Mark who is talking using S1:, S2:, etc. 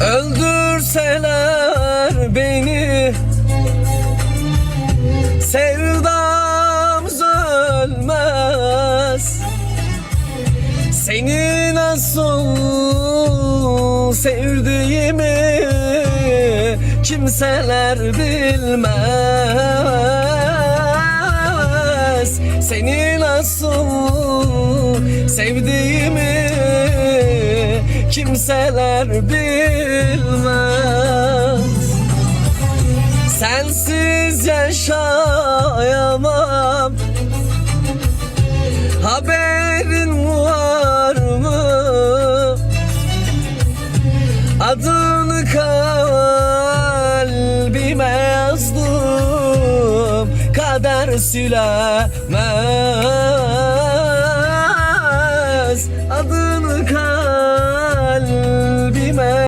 S1: Öldürseler beni. Sevdamız ölmez Seni nasıl sevdiğimi Kimseler bilmez. Seni nasıl sevdiğimi kimseler bilmez. Sensiz yaşayamam. Haberin var mı? Adını kalbime yazdım Kader silemez. Adını kalbime